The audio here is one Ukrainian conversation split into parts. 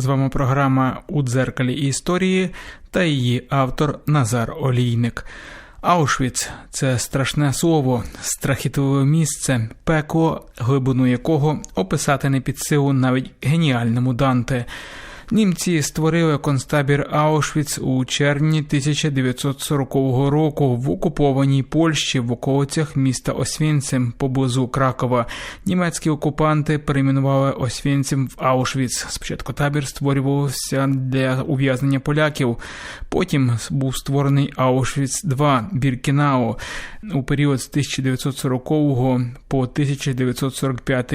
З вами програма У дзеркалі історії та її автор Назар Олійник. Аушвіц це страшне слово, страхітливе місце, пекло, глибину якого описати не під силу навіть геніальному Данте. Німці створили концтабір Аушвіц у червні 1940 року в окупованій Польщі в околицях міста Освінцим поблизу Кракова. Німецькі окупанти перейменували Освінцим в Аушвіц. Спочатку табір створювався для ув'язнення поляків. Потім був створений Аушвіц 2 Біркінау у період з 1940 по 1945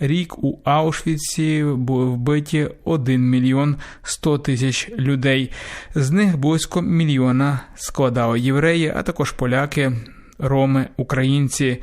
рік. У Аушвіці були вбиті 1 мільйон мільйон 100 тисяч людей. З них близько мільйона складали євреї, а також поляки, роми, українці.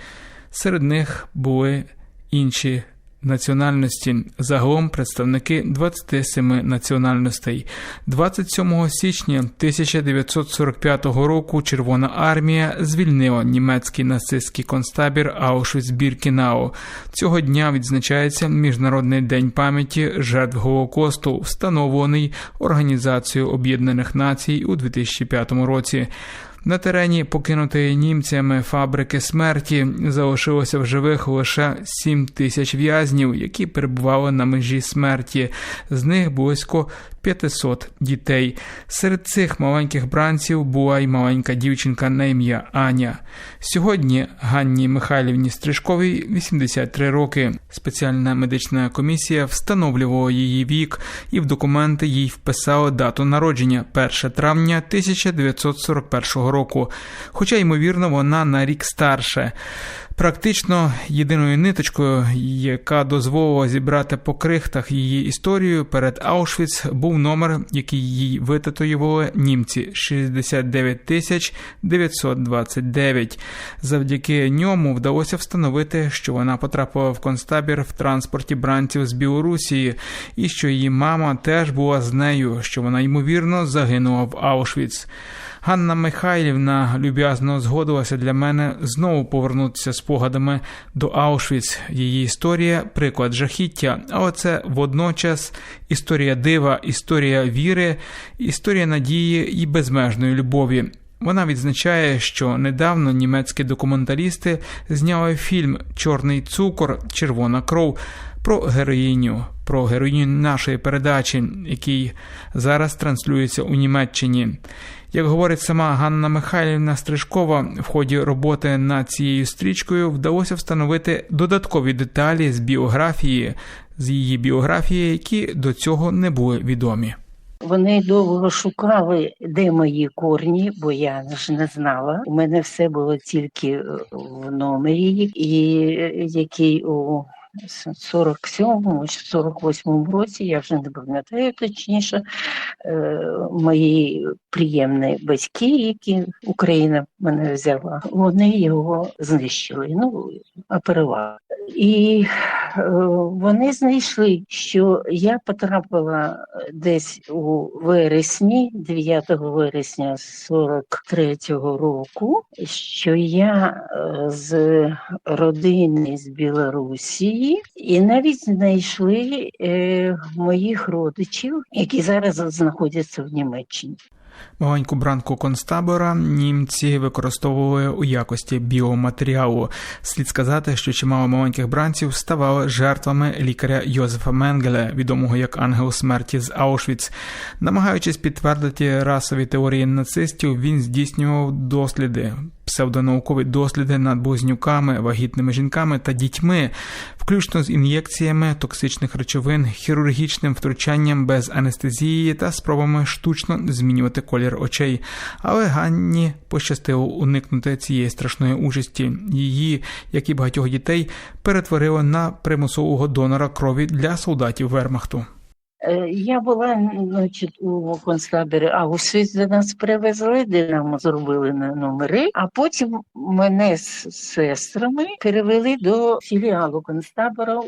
Серед них були інші національності. Загалом представники 27 національностей. 27 січня 1945 року Червона армія звільнила німецький нацистський концтабір Аушвіц-Біркінау. Цього дня відзначається Міжнародний день пам'яті жертв Голокосту, встановлений Організацією Об'єднаних Націй у 2005 році. На терені покинутої німцями фабрики смерті залишилося в живих лише 7 тисяч в'язнів, які перебували на межі смерті. З них близько 500 дітей. Серед цих маленьких бранців була й маленька дівчинка на ім'я Аня. Сьогодні Ганні Михайлівні Стрижковій 83 роки. Спеціальна медична комісія встановлювала її вік і в документи їй вписали дату народження 1 травня 1941 року. Хоча, ймовірно, вона на рік старше. Практично єдиною ниточкою, яка дозволила зібрати по крихтах її історію перед Аушвіц, був номер, який їй витатуювали німці 69 тисяч 929. Завдяки ньому вдалося встановити, що вона потрапила в концтабір в транспорті бранців з Білорусії, і що її мама теж була з нею, що вона ймовірно загинула в Аушвіц. Ганна Михайлівна люб'язно згодилася для мене знову повернутися спогадами до Аушвіц. Її історія, приклад жахіття, але це водночас історія дива, історія віри, історія надії і безмежної любові. Вона відзначає, що недавно німецькі документалісти зняли фільм Чорний цукор, червона кров про героїню, про героїню нашої передачі, який зараз транслюється у Німеччині. Як говорить сама Ганна Михайлівна Стрижкова, в ході роботи над цією стрічкою вдалося встановити додаткові деталі з біографії, з її біографії, які до цього не були відомі. Вони довго шукали, де мої корні, бо я ж не знала. У мене все було тільки в номері, і який у 47-му чи 48-му році, я вже не пам'ятаю точніше, мої приємні батьки, які Україна мене взяла, вони його знищили, ну, оперували. І вони знайшли, що я потрапила десь у вересні, 9 вересня 43-го року, що я з родини з Білорусі, і навіть знайшли е, моїх родичів, які зараз знаходяться в Німеччині. Маленьку бранку концтабора німці використовували у якості біоматеріалу. Слід сказати, що чимало маленьких бранців ставали жертвами лікаря Йозефа Менгеле, відомого як ангел смерті з Аушвіц. Намагаючись підтвердити расові теорії нацистів, він здійснював досліди. Псевдонаукові досліди над близнюками, вагітними жінками та дітьми, включно з ін'єкціями токсичних речовин, хірургічним втручанням без анестезії та спробами штучно змінювати колір очей. Але Ганні пощастило уникнути цієї страшної участі. Її, як і багатьох дітей, перетворили на примусового донора крові для солдатів Вермахту. Я була значить, у концтаборі Аусвіц, де нас привезли, де нам зробили номери, а потім мене з сестрами перевели до філіалу концтабору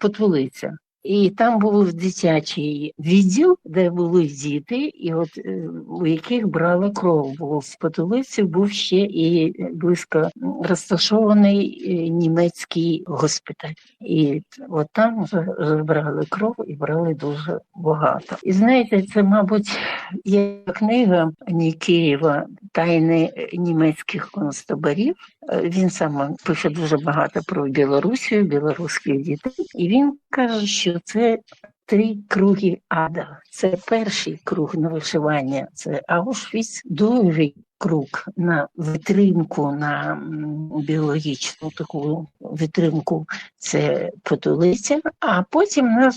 Потволиця. І там був дитячий відділ, де були діти, і от е, у яких брали кров. Бо в Потулиці був ще і близько розташований е, німецький госпіталь. І от там вже брали кров і брали дуже багато. І знаєте, це, мабуть, є книга Нікеєва Тайни німецьких концтаборів. Е, Він сам пише дуже багато про Білорусію, білоруських дітей, і він каже, що це. Три круги ада. Це перший круг на вишивання, це Аушвіц, другий круг на витримку на біологічну таку витримку це потулиця, а потім пе-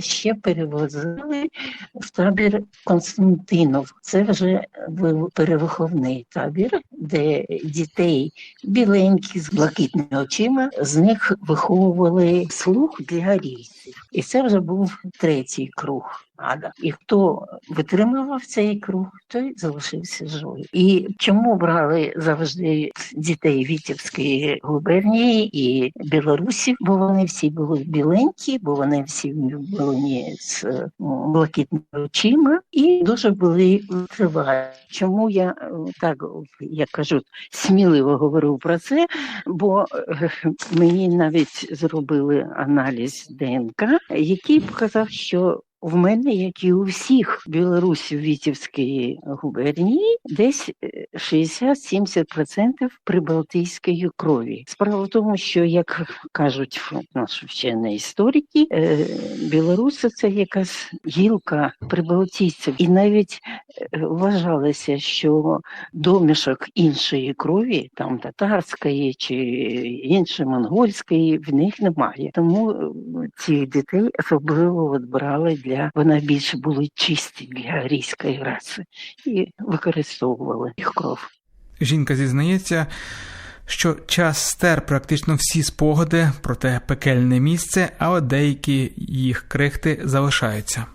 ще перевозили в табір Константинов. Це вже був перевиховний табір, де дітей біленькі з блакитними очима, з них виховували слух для арійців. І це вже був третій круг. Ада. І хто витримував цей круг, той залишився живий. І чому брали завжди дітей Вітівської губернії і Білорусі? Бо вони всі були біленькі, бо вони всі були з блакитними очима і дуже були тривалі. Чому я е, так як кажуть, сміливо говорю про це? Бо е, мені навіть зробили аналіз ДНК, який показав, що в мене, як і у всіх білорусів Вітівської губернії, десь е, 60-70% прибалтійської крові. Справа в тому, що як кажуть наші вчені історики, е, білоруси це якась гілка прибалтійців, і навіть е, вважалося, що домішок іншої крові, там татарської чи іншої монгольської, в них немає. Тому е, цих дітей особливо от брали для вона більше були чисті для арійської раси і використовували їх кров. Жінка зізнається, що час стер практично всі спогади про те пекельне місце, а от деякі їх крихти залишаються.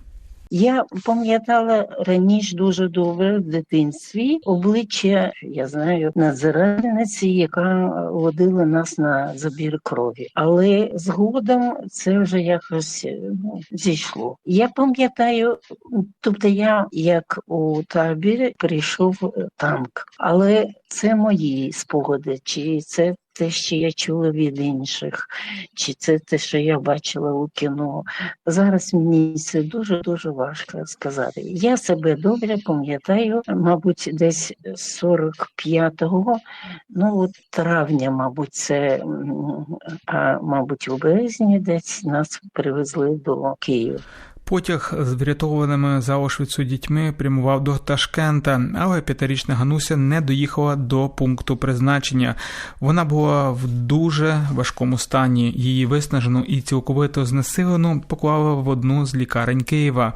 Я пам'ятала раніше дуже добре в дитинстві обличчя, я знаю, надзиральниці, яка водила нас на забір крові. Але згодом це вже якось ну, зійшло. Я пам'ятаю, тобто я як у табірі прийшов танк, але це мої спогади, чи це те, що я чула від інших, чи це те, що я бачила у кіно. Зараз мені це дуже дуже важко сказати. Я себе добре пам'ятаю, мабуть, десь 45-го, ну от травня, мабуть, це а мабуть, у березні десь нас привезли до Києва. Потяг з врятованими за Ошвіцу дітьми прямував до Ташкента, але п'ятирічна Гануся не доїхала до пункту призначення. Вона була в дуже важкому стані. Її виснажену і цілковито знесилену поклали в одну з лікарень Києва.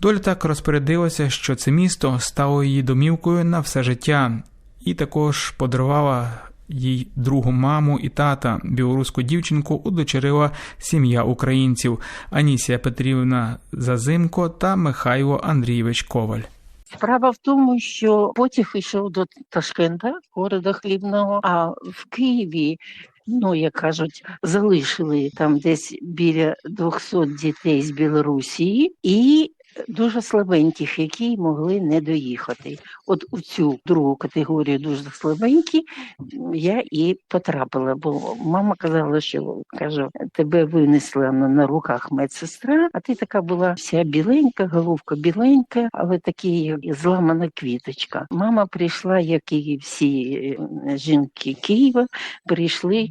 Доля так розпорядилася, що це місто стало її домівкою на все життя, і також подарувала їй другу маму і тата, білоруську дівчинку, удочерила сім'я українців Анісія Петрівна Зазимко та Михайло Андрійович Коваль. Справа в тому, що потяг йшов до Ташкента, города Хлібного, а в Києві. Ну, як кажуть, залишили там десь біля 200 дітей з Білорусі і дуже слабеньких, які могли не доїхати. От у цю другу категорію дуже слабенькі я і потрапила, бо мама казала, що кажу, тебе винесла на, руках медсестра, а ти така була вся біленька, головка біленька, але такі зламана квіточка. Мама прийшла, як і всі е, жінки Києва, прийшли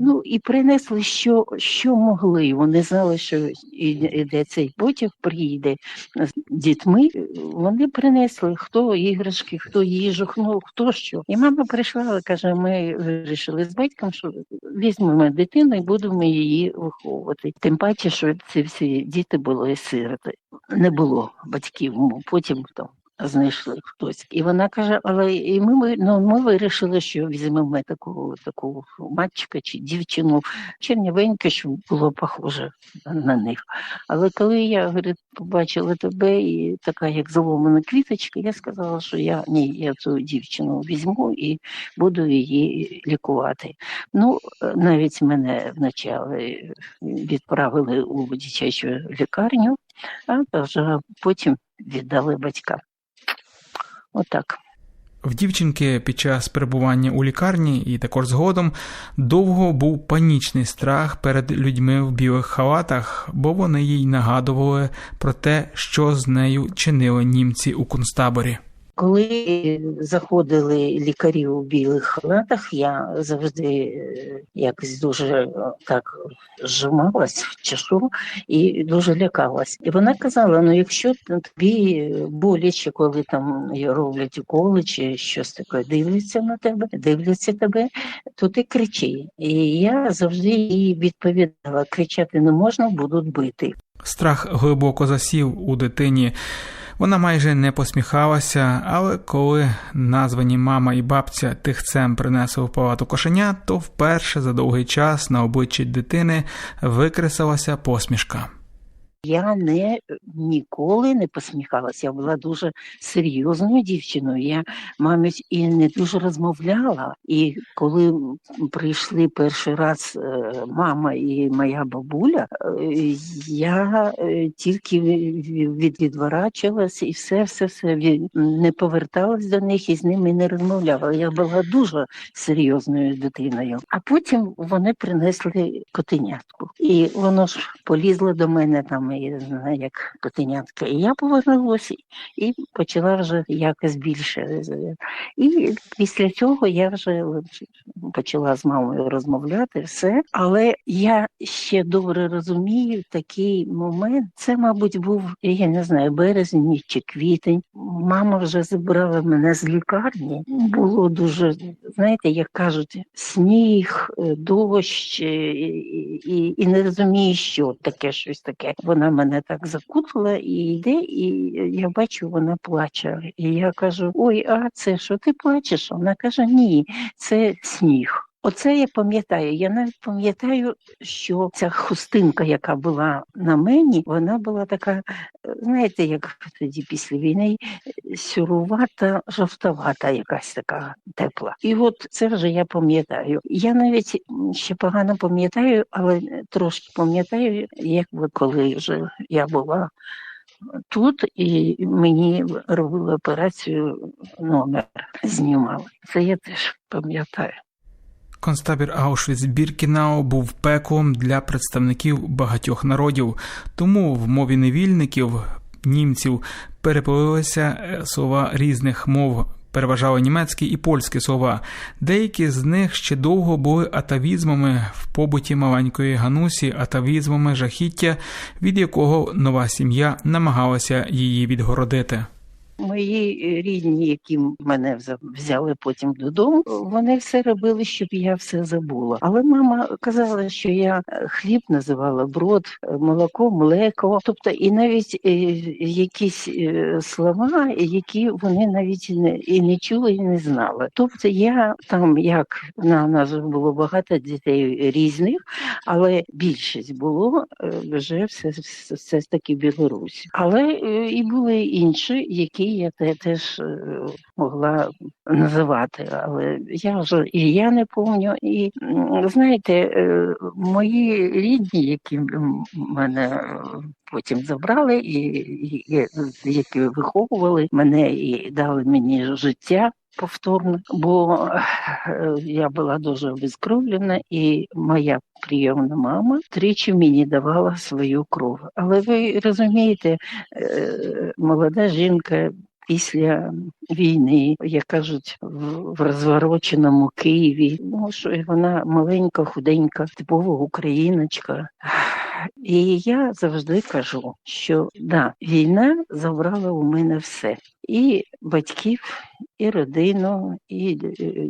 ну і принесли, що, що могли. Вони знали, що іде цей потяг, приїде з дітьми. Вони принесли хто іграшки, хто їжу, ну, хто що. І мама прийшла каже: ми вирішили з батьком, що візьмемо дитину і будемо її виховувати. Тим паче, що ці всі діти були сироти. Не було батьків. Потім там знайшли хтось. І вона каже: але і ми, ну, ми вирішили, що візьмемо таку, таку мальчика чи дівчину чернявеньке, щоб було похоже на них. Але коли я говорить, побачила тебе і така, як заломана квіточка, я сказала, що я ні, я цю дівчину візьму і буду її лікувати. Ну, навіть мене вначале відправили у дитячу лікарню, а потім віддали батькам. Отак. В дівчинки під час перебування у лікарні і також згодом довго був панічний страх перед людьми в білих халатах, бо вони їй нагадували про те, що з нею чинили німці у концтаборі. Коли заходили лікарі у білих халатах, я завжди е, якось дуже е, так зжималась чи що, і дуже лякалась. І вона казала: ну якщо тобі боляче, коли там роблять уколи чи щось таке, дивляться на тебе, дивляться тебе, то ти кричи. І я завжди їй відповідала: кричати не можна, будуть бити. Страх глибоко засів у дитині. Вона майже не посміхалася, але коли названі мама і бабця тихцем принесли в палату кошеня, то вперше за довгий час на обличчі дитини викресалася посмішка. Я не ніколи не посміхалася. Я була дуже серйозною дівчиною. Я, мабуть, і не дуже розмовляла. І коли прийшли перший раз е, мама і моя бабуля, е, я е, тільки від, відворачувалася і все, все, все не поверталась до них і з ними не розмовляла. Я була дуже серйозною дитиною. А потім вони принесли котенятку, і воно ж полізло до мене там знаю, як котенятка. І я повернулася і почала вже якось більше. І після цього я вже почала з мамою розмовляти все. Але я ще добре розумію такий момент. Це, мабуть, був, я не знаю, березень чи квітень. Мама вже забрала мене з лікарні. Було дуже, знаєте, як кажуть, сніг, дощ і, і, і не розумію, що таке щось таке. Вона мене так закутала і йде, і я бачу, вона плаче. І я кажу: Ой, а це що ти плачеш? Вона каже: Ні, це сніг. Оце я пам'ятаю. Я навіть пам'ятаю, що ця хустинка, яка була на мені, вона була така, знаєте, як тоді після війни, сюрувата, жовтовата, якась така тепла. І от це вже я пам'ятаю. Я навіть ще погано пам'ятаю, але трошки пам'ятаю, як от коли вже я була. Тут і мені робили операцію номер, знімали. Це я теж пам'ятаю. Концтабір Аушвіц Біркінау був пеклом для представників багатьох народів, тому в мові невільників німців переплилися слова різних мов. Переважали німецькі і польські слова. Деякі з них ще довго були атавізмами в побуті маленької Ганусі, атавізмами жахіття, від якого нова сім'я намагалася її відгородити. Мої рідні, які мене взяли потім додому, вони все робили, щоб я все забула. Але мама казала, що я хліб називала брод, молоко, млеко, тобто і навіть якісь слова, які вони навіть не і не чули, і не знали. Тобто я там, як на нас було багато дітей різних, але більшість було вже все, все, все таки Білорусь. Але і були інші, які я теж могла називати, але я вже і я не помню. І знаєте, мої рідні, які мене потім забрали, і, і які виховували мене і дали мені життя. Повторно, бо я була дуже обезкровлена, і моя прийомна мама тричі мені давала свою кров. Але ви розумієте, молода жінка. Після війни, як кажуть, в розвороченому Києві, ну що вона маленька, худенька, типова україночка. І я завжди кажу, що да, війна забрала у мене все: і батьків, і родину, і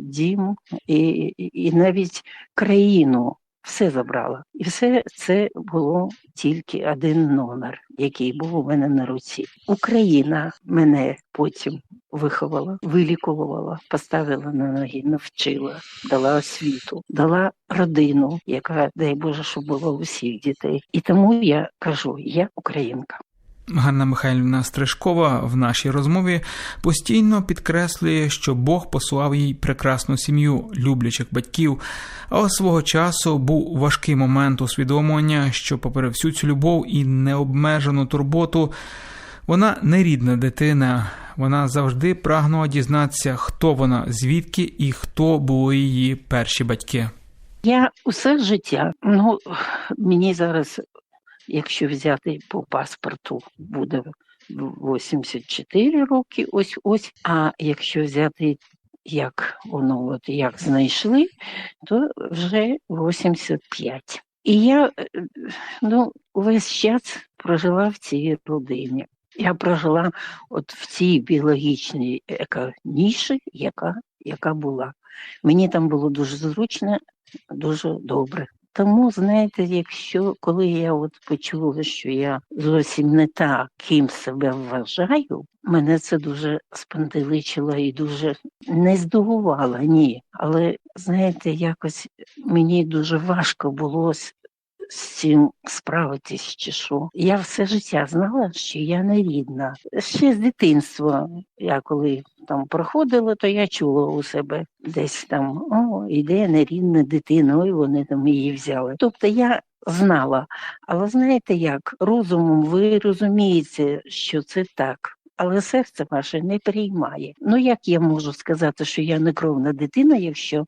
дім, і, і навіть країну. Все забрала. І все це було тільки один номер, який був у мене на руці. Україна мене потім виховала, вилікувала, поставила на ноги, навчила, дала освіту, дала родину, яка, дай Боже, щоб була у всіх дітей. І тому я кажу, я українка. Ганна Михайлівна Стрижкова в нашій розмові постійно підкреслює, що Бог послав їй прекрасну сім'ю люблячих батьків. Але свого часу був важкий момент усвідомлення, що, попри всю цю любов і необмежену турботу, вона не рідна дитина. Вона завжди прагнула дізнатися, хто вона, звідки і хто були її перші батьки. Я усе життя, ну мені зараз, якщо взяти по паспорту, буде 84 роки, ось ось. А якщо взяти як воно от як знайшли, то вже 85. І я е, ну, увесь час прожила в цій родині. Я прожила от в цій біологічній ніші, яка, яка була. Мені там було дуже зручно, дуже добре. Тому, знаєте, якщо коли я от почула, що я зовсім не та, ким себе вважаю, мене це дуже спантеличило і дуже не здивувало, ні. Але знаєте, якось мені дуже важко було з, цим справитись, чи що. Я все життя знала, що я не рідна. Ще з дитинства, я коли там проходила, то я чула у себе десь там о, іде нерідна дитина, ой, вони там її взяли. Тобто я знала. Але знаєте як, розумом ви розумієте, що це так. Але серце ваше не приймає. Ну як я можу сказати, що я не кровна дитина, якщо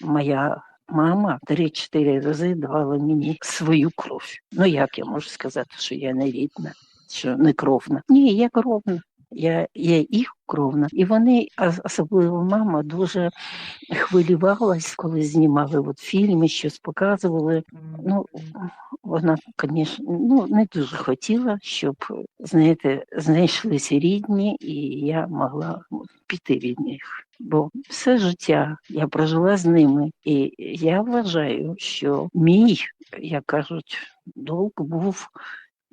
моя мама три-чотири рази давала мені свою кров? Ну як я можу сказати, що я не рідна, що не кровна? Ні, я кровна. Я, я їх кровна. І вони, особливо мама, дуже хвилювалась, коли знімали от фільми, щось показували. Ну, вона, звісно, ну, не дуже хотіла, щоб, знаєте, знайшлися рідні, і я могла піти від них. Бо все життя я прожила з ними, і я вважаю, що мій, як кажуть, долг був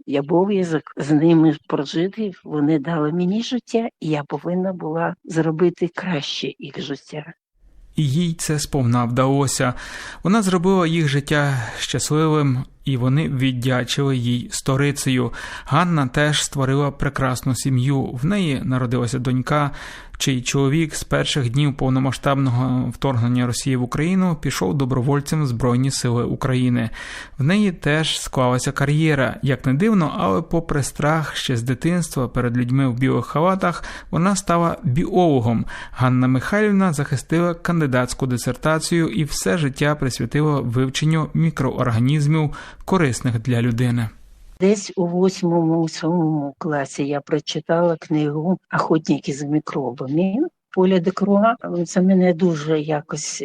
і обов'язок з ними прожити. Вони дали мені життя, і я повинна була зробити краще їх життя. І їй це сповна вдалося. Вона зробила їх життя щасливим, і вони віддячили їй сторицею. Ганна теж створила прекрасну сім'ю. В неї народилася донька, чий чоловік з перших днів повномасштабного вторгнення Росії в Україну пішов добровольцем Збройні Сили України. В неї теж склалася кар'єра. Як не дивно, але попри страх ще з дитинства перед людьми в білих халатах, вона стала біологом. Ганна Михайлівна захистила кандидатську дисертацію і все життя присвятила вивченню мікроорганізмів, корисних для людини. Десь у восьмому сьомому класі я прочитала книгу Охотники за мікробами. Поля декруа це мене дуже якось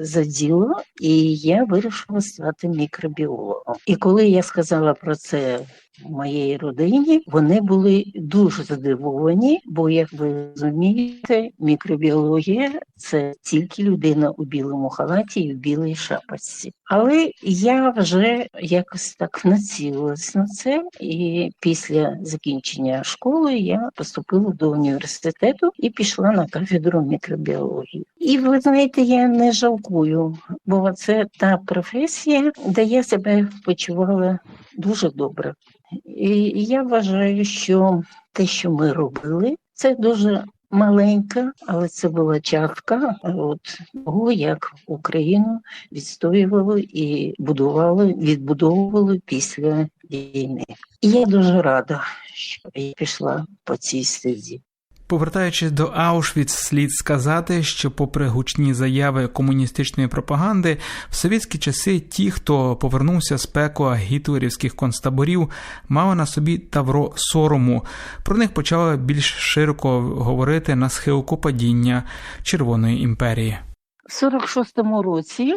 заділо, і я вирішила стати мікробіологом. І коли я сказала про це моєї родині, вони були дуже здивовані, бо, як ви розумієте, мікробіологія це тільки людина у білому халаті і в білій шапочці. Але я вже якось так націлилась на це, і після закінчення школи я поступила до університету і пішла на кафедру мікробіології. І ви знаєте, я не жалкую, бо це та професія, де я себе почувала дуже добре. І я вважаю, що те, що ми робили, це дуже маленька, але це була частка от того, як Україну відстоювали і будували, відбудовували після війни. І я дуже рада, що я пішла по цій стезі. Повертаючись до Аушвіц, слід сказати, що, попри гучні заяви комуністичної пропаганди, в совєтські часи ті, хто повернувся з пекла гітлерівських концтаборів, мали на собі тавро сорому. Про них почали більш широко говорити на схилку падіння Червоної імперії. В 46-му році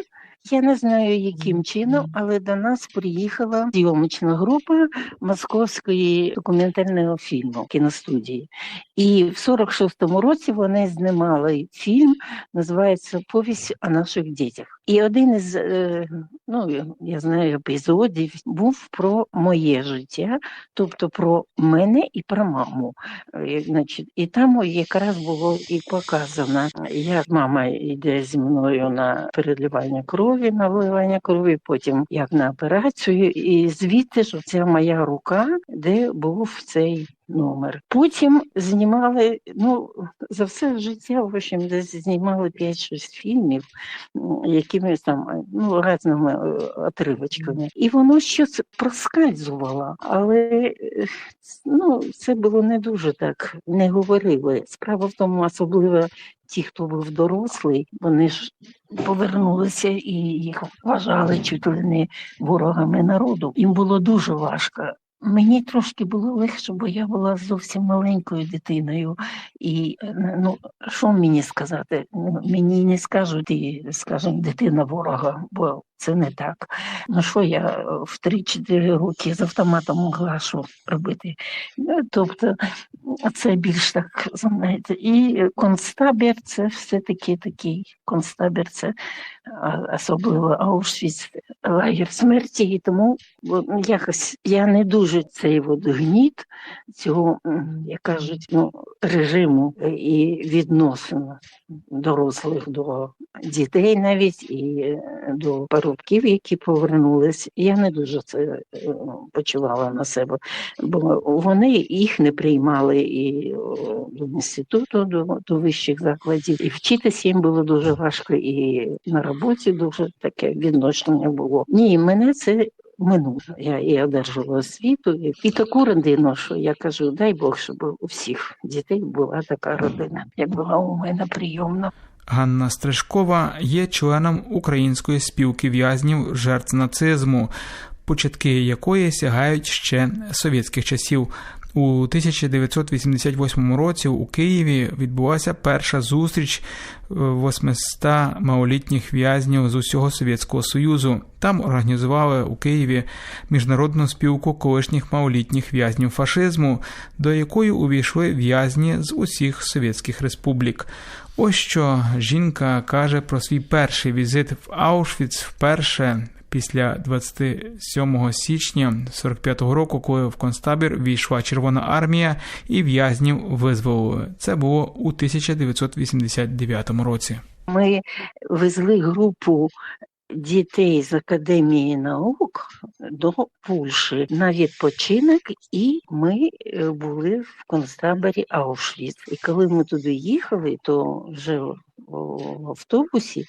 я не знаю, яким чином, але до нас приїхала зйомочна група московської документального фільму кіностудії. І в 46-му році вони знімали фільм, називається Повість о наших дітях. І один із е, ну я знаю епізодів був про моє життя, тобто про мене і про маму. Е, Значить, і там якраз було і показано, як мама йде зі мною на переливання крові, на вливання крові, потім як на операцію, і звідти ж оця моя рука, де був цей номер. Потім знімали, ну за все життя, в общем, десь знімали 5-6 фільмів, якимись там ну різними е, отривочками. І воно щось проскальзувало, але е, ну, це було не дуже так, не говорили. Справа в тому, особливо ті, хто був дорослий, вони ж повернулися і їх вважали чуть ли не ворогами народу. Їм було дуже важко. Мені трошки було легше, бо я була зовсім маленькою дитиною. І е, ну що мені сказати? Мені не скажуть, і, скажімо, дитина ворога, бо це не так. Ну що я е, в 3-4 роки з автоматом могла що робити? Ну, Тобто це більш так, знаєте, і концтабір це все-таки такий концтабір, це особливо Аушвіц, лагер смерті, і тому якось я не дуже цей от гніт цього, як кажуть, ну, режиму е, і відносин дорослих до дітей навіть і е, до парубків, які повернулись. Я не дуже це е, почувала на себе, бо вони їх не приймали і до інституту, до, до вищих закладів. І вчитися їм було дуже важко, і на роботі дуже таке відношення було. Ні, мене це. Минуло. Я і одержала освіту, і, і таку родину, що я кажу, дай Бог, щоб у всіх дітей була така родина, як була у мене прийомна. Ганна Стрижкова є членом Української спілки в'язнів жертв нацизму, початки якої сягають ще совєтських часів. У 1988 році у Києві відбулася перша зустріч 800 малолітніх в'язнів з усього Совєтського Союзу. Там організували у Києві міжнародну спілку колишніх малолітніх в'язнів фашизму, до якої увійшли в'язні з усіх совєтських республік. Ось що жінка каже про свій перший візит в Аушвіц вперше після 27 січня 45-го року, коли в концтабір війшла Червона армія і в'язнів визволили. Це було у 1989 році. Ми везли групу дітей з Академії наук до Польщі на відпочинок, і ми е, були в концтаборі Аушвіц. І коли ми туди їхали, то вже в автобусі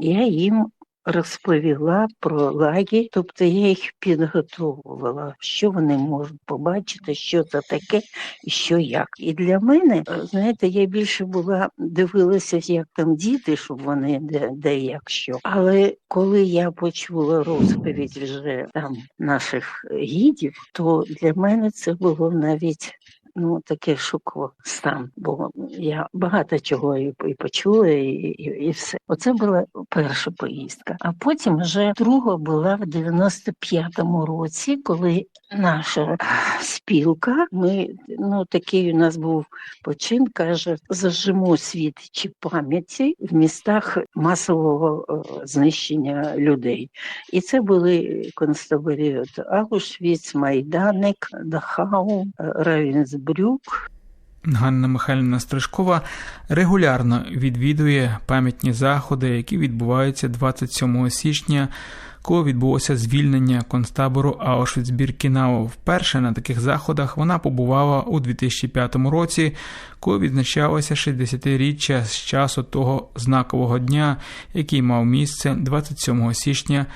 я їм розповіла про лагерь, тобто я їх підготовувала, що вони можуть побачити, що це таке і що як. І для мене, е, знаєте, я більше була дивилася, як там діти, щоб вони де, де як що. Але коли я почула розповідь вже там наших гідів, то для мене це було навіть. Ну, таке шоково стан, бо я багато чого і, і почула, і, і, і все. Оце була перша поїздка. А потім вже друга була в 95-му році, коли наша спілка, ми ну такий у нас був почин, каже, зажимо світичі пам'яті в містах масового е, знищення людей. І це були концтаборі от Аушвіц, Майданик, Дахау, е, Равенсбрюк. Ганна Михайлівна Стрижкова регулярно відвідує пам'ятні заходи, які відбуваються 27 січня, коли відбулося звільнення концтабору Аушвіц-Біркінау. Вперше на таких заходах вона побувала у 2005 році, коли відзначалося 60-річчя з часу того знакового дня, який мав місце 27 січня.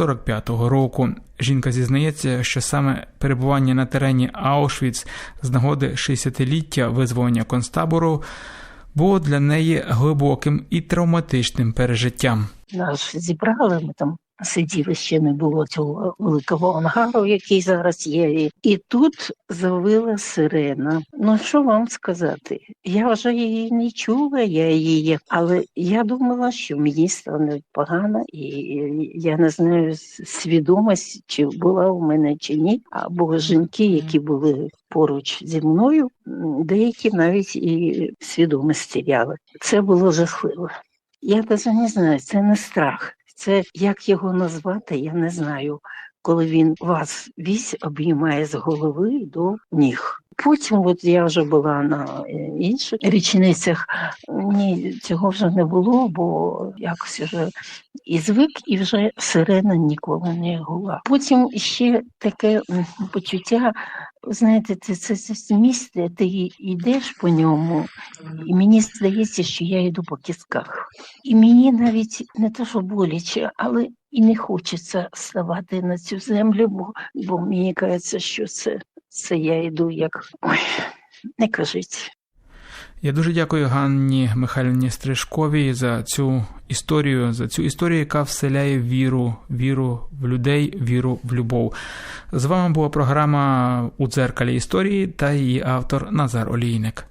45-го року жінка зізнається, що саме перебування на терені Аушвіц з нагоди 60-ліття визволення концтабору було для неї глибоким і травматичним пережиттям. Нас зібрали, ми там сиділи, ще не було цього великого ангару, який зараз є. І- тут завила сирена. Ну що вам сказати? Я вже її не чула, я її, але я думала, що мені стане погано, і я не знаю свідомість, чи була у мене чи ні. Або жінки, які були поруч зі мною, деякі навіть і свідомість теряли. Це було жахливо. Я навіть не знаю, це не страх. Це як його назвати, я не знаю. Коли він вас вісь обіймає з голови до ніг. Потім, от я вже була на е, інших річницях. Ні, цього вже не було, бо якось вже і звик, і вже сирена ніколи не гула. Потім ще таке почуття. Знаєте, це, це, це місце, ти йдеш по ньому, і мені здається, що я йду по кістках. І мені навіть не то, що боляче, але і не хочеться ставати на цю землю, бо, бо мені кажеться, що це, це я йду як ой, не кажіть. Я дуже дякую Ганні Михайлівні Стрижковій за цю історію, за цю історію, яка вселяє віру, віру в людей, віру в любов. З вами була програма у дзеркалі історії та її автор Назар Олійник.